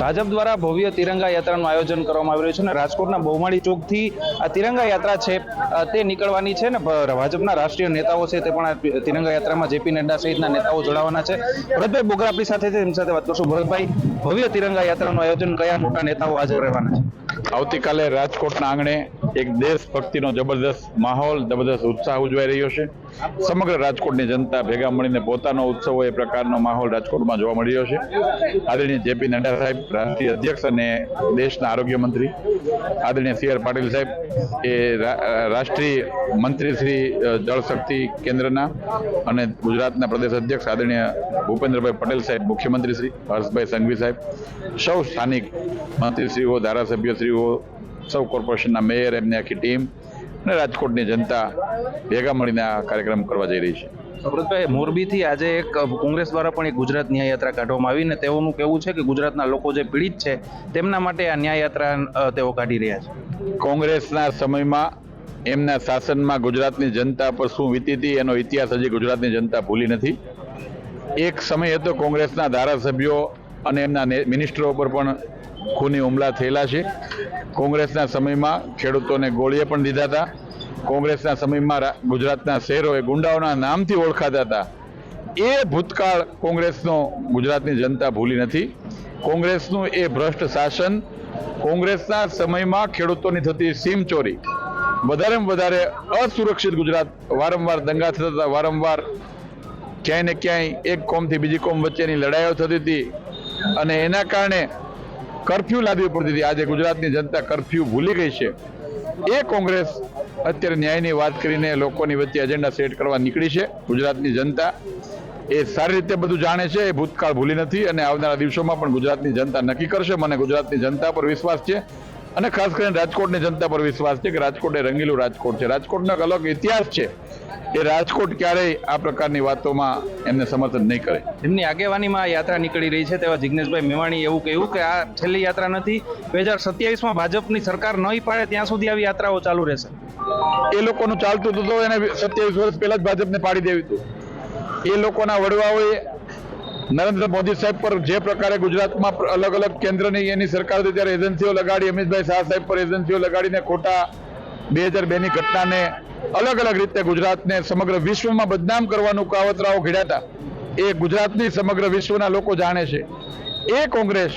ભાજપ દ્વારા ભવ્ય તિરંગા યાત્રાનું આયોજન કરવામાં આવી રહ્યું છે અને રાજકોટના બહુમાળી ચોકથી આ તિરંગા યાત્રા છે તે નીકળવાની છે ને ભાજપના રાષ્ટ્રીય નેતાઓ છે તે પણ તિરંગા યાત્રામાં જેપી નડ્ડા સહિતના નેતાઓ જોડાવાના છે. ભરતભાઈ બોગરા આપણી સાથે છે એમની સાથે વાત કરશું. ભરતભાઈ, ભવ્ય તિરંગા યાત્રાનું આયોજન કયા મોટા નેતાઓ હાજર રહેવાના છે? આવતીકાલે રાજકોટના આંગણે એક દેશભક્તિનો જબરદસ્ત માહોલ, જબરદસ્ત ઉત્સાહ ઉજવાઈ રહ્યો છે. સમગ્ર રાજકોટની જનતા ભેગા મળીને પોતાનો ઉત્સવ એ પ્રકારનો માહોલ રાજકોટમાં જોવા મળી રહ્યો છે. આદરણીય જેપી નડ્ડા સાહેબ, રાષ્ટ્રીય અધ્યક્ષ અને દેશના આરોગ્ય મંત્રી. આદરણીય સી આર પાટીલ સાહેબ, એ રાષ્ટ્રીય મંત્રી શ્રી જળશક્તિ કેન્દ્રના અને ગુજરાતના પ્રદેશ અધ્યક્ષ આદરણીય ભૂપેન્દ્રભાઈ પટેલ સાહેબ, મુખ્યમંત્રી શ્રી, હર્ષભાઈ સંઘવી સાહેબ, સૌ સ્થાનિક મંત્રીશ્રીઓ, ધારાસભ્યશ્રીઓ, સૌ કોર્પોરેશનના મેયર, એમની આખી ટીમ અને રાજકોટની જનતા ભેગા મળીને આ કાર્યક્રમ કરવા જઈ રહી છે. ભરતભાઈ મોરબીથી આજે એક કોંગ્રેસ દ્વારા પણ એક ગુજરાત ન્યાયયાત્રા કાઢવામાં આવી ને તેઓનું કહેવું છે કે ગુજરાતના લોકો જે પીડિત છે તેમના માટે આ ન્યાય યાત્રા તેઓ કાઢી રહ્યા છે. કોંગ્રેસના સમયમાં એમના શાસનમાં ગુજરાતની જનતા પર શું વીતી હતી એનો ઇતિહાસ હજી ગુજરાતની જનતા ભૂલી નથી. એક સમય હતો કોંગ્રેસના ધારાસભ્યો અને એમના મિનિસ્ટરો પર પણ ખૂની હુમલા થયેલા છે. કોંગ્રેસના સમયમાં ખેડૂતોને ગોળીએ પણ દીધા હતા. કોંગ્રેસના સમયમાં ગુજરાતના શહેરો એ ગુંડાઓના નામથી ઓળખાતા હતા. એ ભૂતકાળ કોંગ્રેસનો, ગુજરાતની જનતા ભૂલી નથી. કોંગ્રેસનું એ ભ્રષ્ટ શાસન કોંગ્રેસના સમયમાં ખેડૂતોની થતી સીમ ચોરી, વધારેમાં વધારે અસુરક્ષિત ગુજરાત, વારંવાર દંગા થતા હતા, વારંવાર ક્યાંય ને ક્યાંય એક કોમથી બીજી કોમ વચ્ચેની લડાઈઓ થતી હતી. અને એના કારણે કરફ્યુ લાદવી પડતી હતી. આજે ગુજરાતની જનતા કરફ્યુ ભૂલી ગઈ છે. એ કોંગ્રેસ અત્યારે ન્યાયની વાત કરીને લોકોની વચ્ચે એજન્ડા સેટ કરવા નીકળી છે. ગુજરાતની જનતા એ સારી રીતે બધું જાણે છે. એ ભૂતકાળ ભૂલી નથી અને આવનારા દિવસોમાં પણ ગુજરાતની જનતા નક્કી કરશે. મને ગુજરાતની જનતા પર વિશ્વાસ છે. અને ખાસ કરીને રાજકોટની જનતા પર વિશ્વાસ છે કે રાજકોટ એ રંગીલું રાજકોટ છે. રાજકોટનો એક અલગ ઇતિહાસ છે એ રાજકોટ ક્યારેય આ પ્રકારની વાતોમાં એમને સમર્થન નહીં કરે. એમની આગેવાનીમાં આ યાત્રા નીકળી રહી છે તેવા જિગ્નેશભાઈ મેવાણી એવું કહ્યું કે આ છેલ્લી યાત્રા નથી બે હજાર સત્યાવીસમાં ભાજપની સરકાર નહીં પાડે ત્યાં સુધી આવી યાત્રાઓ ચાલુ રહેશે. એ લોકોનું ચાલતું હતું તો એને સત્યાવીસ વર્ષ પહેલા જ ભાજપને પાડી દેવી હતું. એ લોકોના વડવાઓએ નરેન્દ્ર મોદી સાહેબ પર જે પ્રકારે ગુજરાતમાં અલગ અલગ કેન્દ્રની એની સરકાર ત્યારે એજન્સીઓ લગાડી, અમિતભાઈ શાહ સાહેબ પર એજન્સીઓ લગાડીને ખોટા બે હજાર બે ની ઘટનાને અલગ અલગ રીતે ગુજરાતને સમગ્ર વિશ્વમાં બદનામ કરવાનું કાવતરાઓ ઘડ્યા એ ગુજરાતની સમગ્ર વિશ્વના લોકો જાણે છે. એ કોંગ્રેસ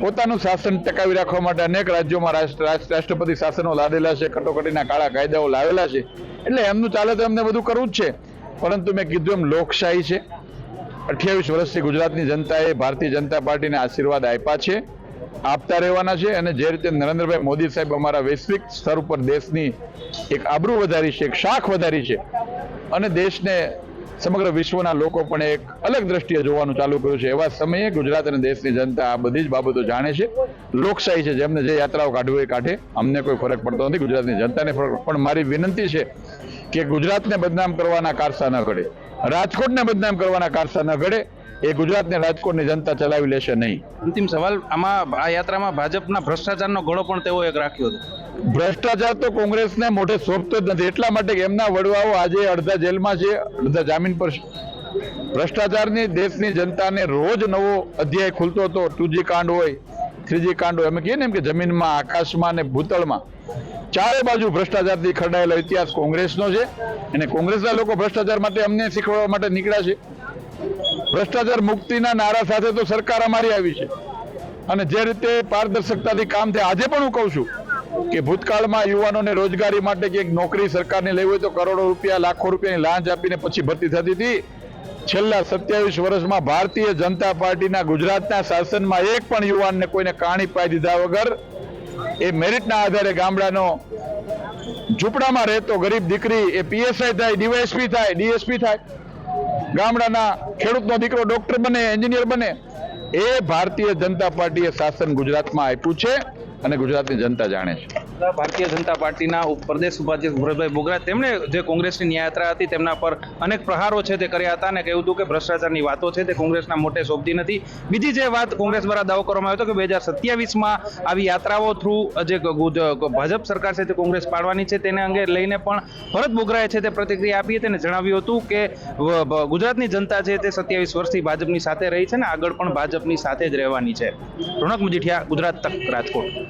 પોતાનું શાસન ટકાવી રાખવા માટે અનેક રાજ્યોમાં રાષ્ટ્ર- રાષ્ટ્ર- રાષ્ટ્રપતિ શાસનો લાદેલા છે, કટોકટીના કાળા કાયદાઓ લાવેલા છે. એટલે એમનું ચાલે તો એમને બધું કરવું જ છે. પરંતુ મેં કીધું એમ લોકશાહી છે. અઠ્યાવીસ વર્ષથી ગુજરાતની જનતાએ ભારતીય જનતા પાર્ટીને આશીર્વાદ આપ્યા છે, આપતા રહેવાના છે અને જે રીતે નરેન્દ્રભાઈ મોદી સાહેબ અમારા વૈશ્વિક સ્તર ઉપર દેશની એક આબરૂ વધારી છે, એક શાખ વધારી છે અને દેશને સમગ્ર વિશ્વના લોકો પણ એક અલગ દ્રષ્ટિએ જોવાનું ચાલુ કર્યું છે. એવા સમયે ગુજરાત અને દેશની જનતા આ બધી જ બાબતો જાણે છે. લોકશાહી છે, જેમને જે યાત્રાઓ કાઢવું એ કાઢે. અમને કોઈ ફરક પડતો નથી, ગુજરાતની જનતાને ફરક પણ મારી વિનંતી છે કે ગુજરાતને બદનામ કરવાના કારસા ન ઘડે. રાજકોટને બદનામ કરવાના કારસાના ઘડે એ ગુજરાતને રાજકોટની જનતા ચલાવી લેશે નહીં. અંતિમ સવાલ આમાં આ યાત્રામાં ભાજપના ભ્રષ્ટાચારનો ઘોડો પણ તેઓ એક રાખ્યો હતો. ભ્રષ્ટાચાર તો કોંગ્રેસને મોઢે સોંપતો જ નથી. એટલા માટે કે એમના વડવાઓ આજે અડધા જેલમાં છે અડધા જામીન પર ભ્રષ્ટાચારની દેશની જનતાને રોજ નવો અધ્યાય ખુલતો હતો. ટુજી કાંડ હોય થ્રીજી કાંડો અમે કહીએ ને એમ કે જમીનમાં, આકાશમાં અને ભૂતળમાં ચારે બાજુ ભ્રષ્ટાચારથી ખરડાયેલો ઇતિહાસ કોંગ્રેસનો છે અને કોંગ્રેસના લોકો ભ્રષ્ટાચાર માટે અમને શીખવાડવા માટે નીકળ્યા છે. ભ્રષ્ટાચાર મુક્તિના નારા સાથે તો સરકાર અમારી આવી છે. અને જે રીતે પારદર્શકતાથી કામ થાય, આજે પણ હું કહું છું કે ભૂતકાળમાં યુવાનોને રોજગારી માટે કે નોકરી સરકારને લેવી હોય તો કરોડો રૂપિયા, લાખો રૂપિયાની લાંચ આપીને પછી ભરતી થતી હતી. છેલ્લા સત્યાવીસ વર્ષમાં ભારતીય જનતા પાર્ટીના ગુજરાતના શાસનમાં એક પણ યુવાનને કોઈને કાણી પાઈ દીધા વગર એ મેરિટના આધારે ગામડાનો ઝૂંપડામાં રહેતો ગરીબ દીકરી, એ પીએસઆઈ થાય, ડીવાયએસપી થાય, ડીએસપી થાય, ગામડાના ખેડૂતનો દીકરો ડોક્ટર બને, એન્જિનિયર બને, એ ભારતીય જનતા પાર્ટીએ શાસન ગુજરાતમાં આપ્યું છે. અને ગુજરાતની જનતા જાણે છે. ભારતીય જનતા પાર્ટીના પ્રદેશ ઉપાધ્યક્ષ ભરતભાઈ બોગરા, તેમણે જે કોંગ્રેસની ન્યાયયાત્રા હતી તેમના પર અનેક પ્રહારો છે તે કર્યા હતા અને કહ્યું હતું કે ભ્રષ્ટાચારની વાતો છે તે કોંગ્રેસના મોટે શોભતી નથી. બીજી જે વાત કોંગ્રેસ દ્વારા દાવો કરવામાં આવ્યો હતો કે બે હજાર સત્યાવીસમાં આવી યાત્રાઓ થ્રુ જે ભાજપ સરકાર છે તે કોંગ્રેસ પાડવાની છે તેને અંગે લઈને પણ ભરત બોગરાએ છે તે પ્રતિક્રિયા આપી હતી અને જણાવ્યું હતું કે ગુજરાતની જનતા છે તે સત્યાવીસ વર્ષથી ભાજપની સાથે રહી છે ને આગળ પણ ભાજપની સાથે જ રહેવાની છે. રોનક મજીઠિયા, ગુજરાત તક, રાજકોટ.